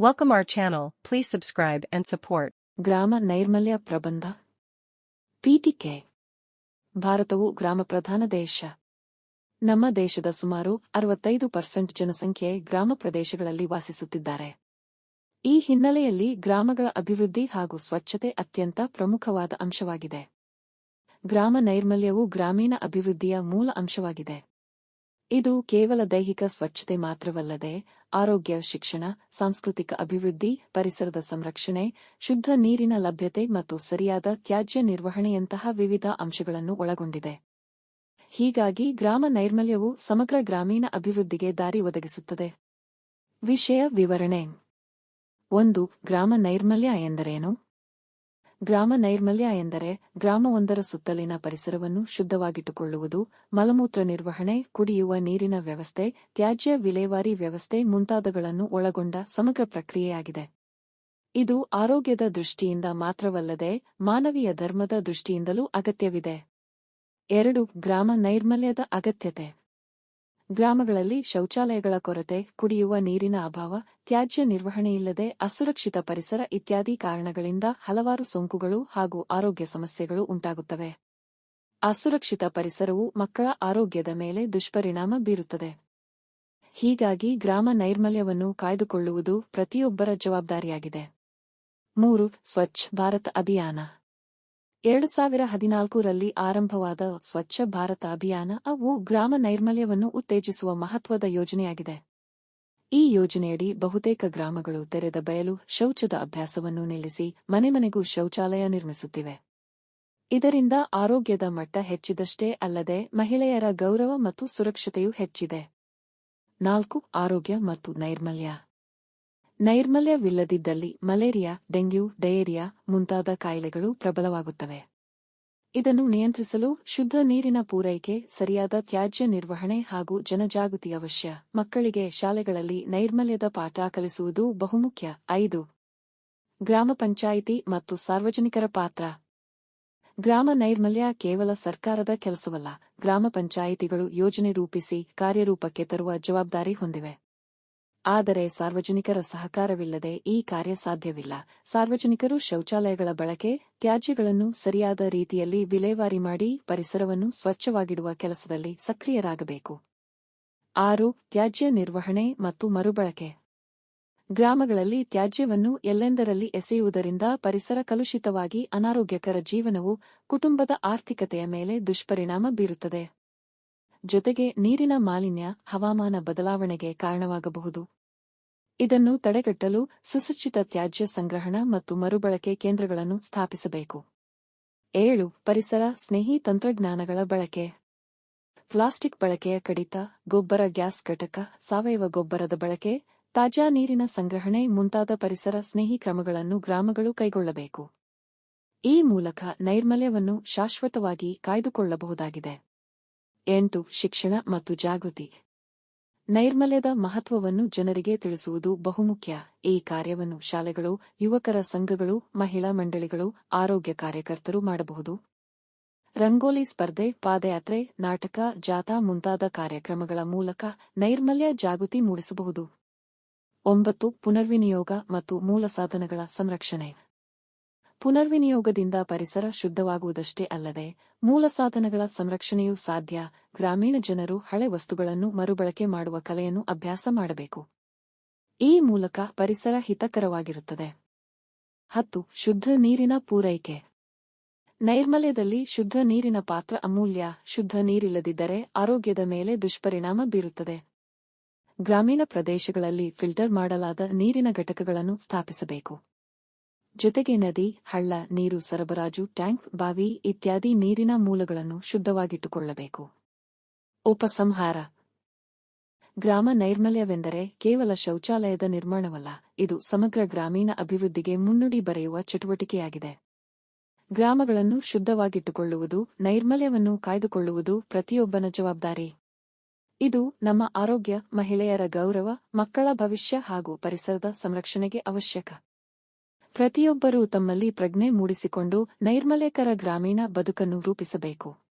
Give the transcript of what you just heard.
Welcome our channel, please subscribe and support. ಗ್ರಾಮ ನೈರ್ಮಲ್ಯ ಪ್ರಬಂಧ. ಪೀಠಿಕೆ. ಭಾರತವು ಗ್ರಾಮ ಪ್ರಧಾನ ದೇಶ. ನಮ್ಮ ದೇಶದ ಸುಮಾರು ಅರವತ್ತೈದು ಪರ್ಸೆಂಟ್ ಜನಸಂಖ್ಯೆ ಗ್ರಾಮ ಪ್ರದೇಶಗಳಲ್ಲಿ ವಾಸಿಸುತ್ತಿದ್ದಾರೆ. ಈ ಹಿನ್ನೆಲೆಯಲ್ಲಿ ಗ್ರಾಮಗಳ ಅಭಿವೃದ್ಧಿ ಹಾಗೂ ಸ್ವಚ್ಛತೆ ಅತ್ಯಂತ ಪ್ರಮುಖವಾದ ಅಂಶವಾಗಿದೆ. ಗ್ರಾಮ ನೈರ್ಮಲ್ಯವು ಗ್ರಾಮೀಣ ಅಭಿವೃದ್ಧಿಯ ಮೂಲ ಅಂಶವಾಗಿದೆ. ಇದು ಕೇವಲ ದೈಹಿಕ ಸ್ವಚ್ಛತೆ ಮಾತ್ರವಲ್ಲದೆ ಆರೋಗ್ಯ, ಶಿಕ್ಷಣ, ಸಾಂಸ್ಕೃತಿಕ ಅಭಿವೃದ್ಧಿ, ಪರಿಸರದ ಸಂರಕ್ಷಣೆ, ಶುದ್ಧ ನೀರಿನ ಲಭ್ಯತೆ ಮತ್ತು ಸರಿಯಾದ ತ್ಯಾಜ್ಯ ನಿರ್ವಹಣೆಯಂತಹ ವಿವಿಧ ಅಂಶಗಳನ್ನು ಒಳಗೊಂಡಿದೆ. ಹೀಗಾಗಿ ಗ್ರಾಮ ನೈರ್ಮಲ್ಯವು ಸಮಗ್ರ ಗ್ರಾಮೀಣ ಅಭಿವೃದ್ಧಿಗೆ ದಾರಿ ಒದಗಿಸುತ್ತದೆ. ವಿಷಯ ವಿವರಣೆ. ಒಂದು, ಗ್ರಾಮ ನೈರ್ಮಲ್ಯ ಎಂದರೇನು? ಗ್ರಾಮ ನೈರ್ಮಲ್ಯ ಎಂದರೆ ಗ್ರಾಮವೊಂದರ ಸುತ್ತಲಿನ ಪರಿಸರವನ್ನು ಶುದ್ಧವಾಗಿಟ್ಟುಕೊಳ್ಳುವುದು, ಮಲಮೂತ್ರ ನಿರ್ವಹಣೆ, ಕುಡಿಯುವ ನೀರಿನ ವ್ಯವಸ್ಥೆ, ತ್ಯಾಜ್ಯ ವಿಲೇವಾರಿ ವ್ಯವಸ್ಥೆ ಮುಂತಾದಗಳನ್ನು ಒಳಗೊಂಡ ಸಮಗ್ರ ಪ್ರಕ್ರಿಯೆಯಾಗಿದೆ. ಇದು ಆರೋಗ್ಯದ ದೃಷ್ಟಿಯಿಂದ ಮಾತ್ರವಲ್ಲದೆ ಮಾನವೀಯ ಧರ್ಮದ ದೃಷ್ಟಿಯಿಂದಲೂ ಅಗತ್ಯವಿದೆ. ಎರಡು, ಗ್ರಾಮ ನೈರ್ಮಲ್ಯದ ಅಗತ್ಯತೆ. ಗ್ರಾಮಗಳಲ್ಲಿ ಶೌಚಾಲಯಗಳ ಕೊರತೆ, ಕುಡಿಯುವ ನೀರಿನ ಅಭಾವ, ತ್ಯಾಜ್ಯ ನಿರ್ವಹಣೆಯಿಲ್ಲದೆ ಅಸುರಕ್ಷಿತ ಪರಿಸರ ಇತ್ಯಾದಿ ಕಾರಣಗಳಿಂದ ಹಲವಾರು ಸೋಂಕುಗಳು ಹಾಗೂ ಆರೋಗ್ಯ ಸಮಸ್ಯೆಗಳು ಉಂಟಾಗುತ್ತವೆ. ಅಸುರಕ್ಷಿತ ಪರಿಸರವು ಮಕ್ಕಳ ಆರೋಗ್ಯದ ಮೇಲೆ ದುಷ್ಪರಿಣಾಮ ಬೀರುತ್ತದೆ. ಹೀಗಾಗಿ ಗ್ರಾಮ ನೈರ್ಮಲ್ಯವನ್ನು ಕಾಯ್ದುಕೊಳ್ಳುವುದು ಪ್ರತಿಯೊಬ್ಬರ ಜವಾಬ್ದಾರಿಯಾಗಿದೆ. ಮೂರು, ಸ್ವಚ್ಛ ಭಾರತ ಅಭಿಯಾನ. ಎರಡು ಸಾವಿರ ಹದಿನಾಲ್ಕರಲ್ಲಿ ಆರಂಭವಾದ ಸ್ವಚ್ಛ ಭಾರತ ಅಭಿಯಾನ, ಅವು ಗ್ರಾಮ ನೈರ್ಮಲ್ಯವನ್ನು ಉತ್ತೇಜಿಸುವ ಮಹತ್ವದ ಯೋಜನೆಯಾಗಿದೆ. ಈ ಯೋಜನೆಯಡಿ ಬಹುತೇಕ ಗ್ರಾಮಗಳು ತೆರೆದ ಬಯಲು, ಶೌಚದ ಅಭ್ಯಾಸವನ್ನು ನಿಲ್ಲಿಸಿ ಮನೆ ಮನೆಗೂ ಶೌಚಾಲಯ ನಿರ್ಮಿಸುತ್ತಿವೆ. ಇದರಿಂದ ಆರೋಗ್ಯದ ಮಟ್ಟ ಹೆಚ್ಚಿದಷ್ಟೇ ಅಲ್ಲದೆ ಮಹಿಳೆಯರ ಗೌರವ ಮತ್ತು ಸುರಕ್ಷತೆಯೂ ಹೆಚ್ಚಿದೆ. ನಾಲ್ಕು, ಆರೋಗ್ಯ ಮತ್ತು ನೈರ್ಮಲ್ಯ. ನೈರ್ಮಲ್ಯವಿಲ್ಲದಿದ್ದಲ್ಲಿ ಮಲೇರಿಯಾ, ಡೆಂಗ್ಯೂ, ಡಯೇರಿಯಾ ಮುಂತಾದ ಕಾಯಿಲೆಗಳು ಪ್ರಬಲವಾಗುತ್ತವೆ. ಇದನ್ನು ನಿಯಂತ್ರಿಸಲು ಶುದ್ಧ ನೀರಿನ ಪೂರೈಕೆ, ಸರಿಯಾದ ತ್ಯಾಜ್ಯ ನಿರ್ವಹಣೆ ಹಾಗೂ ಜನಜಾಗೃತಿ ಅವಶ್ಯ. ಮಕ್ಕಳಿಗೆ ಶಾಲೆಗಳಲ್ಲಿ ನೈರ್ಮಲ್ಯದ ಪಾಠ ಕಲಿಸುವುದು ಬಹುಮುಖ್ಯ. ಐದು. ಗ್ರಾಮ ಪಂಚಾಯಿತಿ ಮತ್ತು ಸಾರ್ವಜನಿಕರ ಪಾತ್ರ. ಗ್ರಾಮ ನೈರ್ಮಲ್ಯ ಕೇವಲ ಸರ್ಕಾರದ ಕೆಲಸವಲ್ಲ, ಗ್ರಾಮ ಪಂಚಾಯಿತಿಗಳು ಯೋಜನೆ ರೂಪಿಸಿ ಕಾರ್ಯರೂಪಕ್ಕೆ ತರುವ ಜವಾಬ್ದಾರಿ ಹೊಂದಿವೆ. ಆದರೆ ಸಾರ್ವಜನಿಕರ ಸಹಕಾರವಿಲ್ಲದೆ ಈ ಕಾರ್ಯ ಸಾಧ್ಯವಿಲ್ಲ. ಸಾರ್ವಜನಿಕರು ಶೌಚಾಲಯಗಳ ಬಳಕೆ, ತ್ಯಾಜ್ಯಗಳನ್ನು ಸರಿಯಾದ ರೀತಿಯಲ್ಲಿ ವಿಲೇವಾರಿ ಮಾಡಿ ಪರಿಸರವನ್ನು ಸ್ವಚ್ಛವಾಗಿಡುವ ಕೆಲಸದಲ್ಲಿ ಸಕ್ರಿಯರಾಗಬೇಕು. ಆರು, ತ್ಯಾಜ್ಯ ನಿರ್ವಹಣೆ ಮತ್ತು ಮರುಬಳಕೆ. ಗ್ರಾಮಗಳಲ್ಲಿ ತ್ಯಾಜ್ಯವನ್ನು ಎಲ್ಲೆಂದರಲ್ಲಿ ಎಸೆಯುವುದರಿಂದ ಪರಿಸರ ಕಲುಷಿತವಾಗಿ ಅನಾರೋಗ್ಯಕರ ಜೀವನವು ಕುಟುಂಬದ ಆರ್ಥಿಕತೆಯ ಮೇಲೆ ದುಷ್ಪರಿಣಾಮ ಬೀರುತ್ತದೆ. ಜೊತೆಗೆ ನೀರಿನ ಮಾಲಿನ್ಯ, ಹವಾಮಾನ ಬದಲಾವಣೆಗೆ ಕಾರಣವಾಗಬಹುದು. ಇದನ್ನು ತಡೆಗಟ್ಟಲು ಸುಸಜ್ಜಿತ ತ್ಯಾಜ್ಯ ಸಂಗ್ರಹಣ ಮತ್ತು ಮರುಬಳಕೆ ಕೇಂದ್ರಗಳನ್ನು ಸ್ಥಾಪಿಸಬೇಕು. ಏಳು, ಪರಿಸರ, ಸ್ನೇಹಿ ತಂತ್ರಜ್ಞಾನಗಳ ಬಳಕೆ. ಪ್ಲಾಸ್ಟಿಕ್ ಬಳಕೆಯ ಕಡಿತ, ಗೊಬ್ಬರ ಗ್ಯಾಸ್ ಘಟಕ, ಸಾವಯವ ಗೊಬ್ಬರದ ಬಳಕೆ, ತಾಜಾ ನೀರಿನ ಸಂಗ್ರಹಣೆ ಮುಂತಾದ ಪರಿಸರ ಸ್ನೇಹಿ ಕ್ರಮಗಳನ್ನು ಗ್ರಾಮಗಳು ಕೈಗೊಳ್ಳಬೇಕು. ಈ ಮೂಲಕ ನೈರ್ಮಲ್ಯವನ್ನು ಶಾಶ್ವತವಾಗಿ ಕಾಯ್ದುಕೊಳ್ಳಬಹುದಾಗಿದೆ. ಎಂಟು, ಶಿಕ್ಷಣ ಮತ್ತು ಜಾಗೃತಿ. ನೈರ್ಮಲ್ಯದ ಮಹತ್ವವನ್ನು ಜನರಿಗೆ ತಿಳಿಸುವುದು ಬಹುಮುಖ್ಯ. ಈ ಕಾರ್ಯವನ್ನು ಶಾಲೆಗಳು, ಯುವಕರ ಸಂಘಗಳು, ಮಹಿಳಾ ಮಂಡಳಿಗಳು, ಆರೋಗ್ಯ ಕಾರ್ಯಕರ್ತರು ಮಾಡಬಹುದು. ರಂಗೋಲಿ ಸ್ಪರ್ಧೆ, ಪಾದಯಾತ್ರೆ, ನಾಟಕ, ಜಾಥಾ ಮುಂತಾದ ಕಾರ್ಯಕ್ರಮಗಳ ಮೂಲಕ ನೈರ್ಮಲ್ಯ ಜಾಗೃತಿ ಮೂಡಿಸಬಹುದು. ಒಂಬತ್ತು, ಪುನರ್ವಿನಿಯೋಗ ಮತ್ತು ಮೂಲ ಸಾಧನಗಳ ಸಂರಕ್ಷಣೆ. ಪುನರ್ವಿನಿಯೋಗದಿಂದ ಪರಿಸರ ಶುದ್ಧವಾಗುವುದಷ್ಟೇ ಅಲ್ಲದೆ, ಮೂಲ ಸಾಧನಗಳ ಸಂರಕ್ಷಣೆಯೂ ಸಾಧ್ಯ. ಗ್ರಾಮೀಣ ಜನರು ಹಳೆ ವಸ್ತುಗಳನ್ನು ಮರುಬಳಕೆ ಮಾಡುವ ಕಲೆಯನ್ನು ಅಭ್ಯಾಸ ಮಾಡಬೇಕು. ಈ ಮೂಲಕ ಪರಿಸರ ಹಿತಕರವಾಗಿರುತ್ತದೆ. ಹತ್ತು, ಶುದ್ಧ ನೀರಿನ ಪೂರೈಕೆ. ನೈರ್ಮಲ್ಯದಲ್ಲಿ ಶುದ್ಧ ನೀರಿನ ಪಾತ್ರ ಅಮೂಲ್ಯ. ಶುದ್ಧ ನೀರಿಲ್ಲದಿದ್ದರೆ ಆರೋಗ್ಯದ ಮೇಲೆ ದುಷ್ಪರಿಣಾಮ ಬೀರುತ್ತದೆ. ಗ್ರಾಮೀಣ ಪ್ರದೇಶಗಳಲ್ಲಿ ಫಿಲ್ಟರ್ ಮಾಡಲಾದ ನೀರಿನ ಘಟಕಗಳನ್ನು ಸ್ಥಾಪಿಸಬೇಕು. ಜೊತೆಗೆ ನದಿ, ಹಳ್ಳ, ನೀರು, ಸರಬರಾಜು, ಟ್ಯಾಂಕ್, ಬಾವಿ ಇತ್ಯಾದಿ ನೀರಿನ ಮೂಲಗಳನ್ನು ಶುದ್ಧವಾಗಿಟ್ಟುಕೊಳ್ಳಬೇಕು. ಉಪಸಂಹಾರ. ಗ್ರಾಮ ನೈರ್ಮಲ್ಯವೆಂದರೆ ಕೇವಲ ಶೌಚಾಲಯದ ನಿರ್ಮಾಣವಲ್ಲ, ಇದು ಸಮಗ್ರ ಗ್ರಾಮೀಣ ಅಭಿವೃದ್ಧಿಗೆ ಮುನ್ನುಡಿ ಬರೆಯುವ ಚಟುವಟಿಕೆಯಾಗಿದೆ. ಗ್ರಾಮಗಳನ್ನು ಶುದ್ಧವಾಗಿಟ್ಟುಕೊಳ್ಳುವುದು, ನೈರ್ಮಲ್ಯವನ್ನು ಕಾಯ್ದುಕೊಳ್ಳುವುದು ಪ್ರತಿಯೊಬ್ಬನ ಜವಾಬ್ದಾರಿ. ಇದು ನಮ್ಮ ಆರೋಗ್ಯ, ಮಹಿಳೆಯರ ಗೌರವ, ಮಕ್ಕಳ ಭವಿಷ್ಯ ಹಾಗೂ ಪರಿಸರದ ಸಂರಕ್ಷಣೆಗೆ ಅವಶ್ಯಕ. ಪ್ರತಿಯೊಬ್ಬರೂ ತಮ್ಮಲ್ಲಿ ಪ್ರಜ್ಞೆ ಮೂಡಿಸಿಕೊಂಡು ನೈರ್ಮಲೇಕರ ಗ್ರಾಮೀಣ ಬದುಕನ್ನು ರೂಪಿಸಬೇಕು.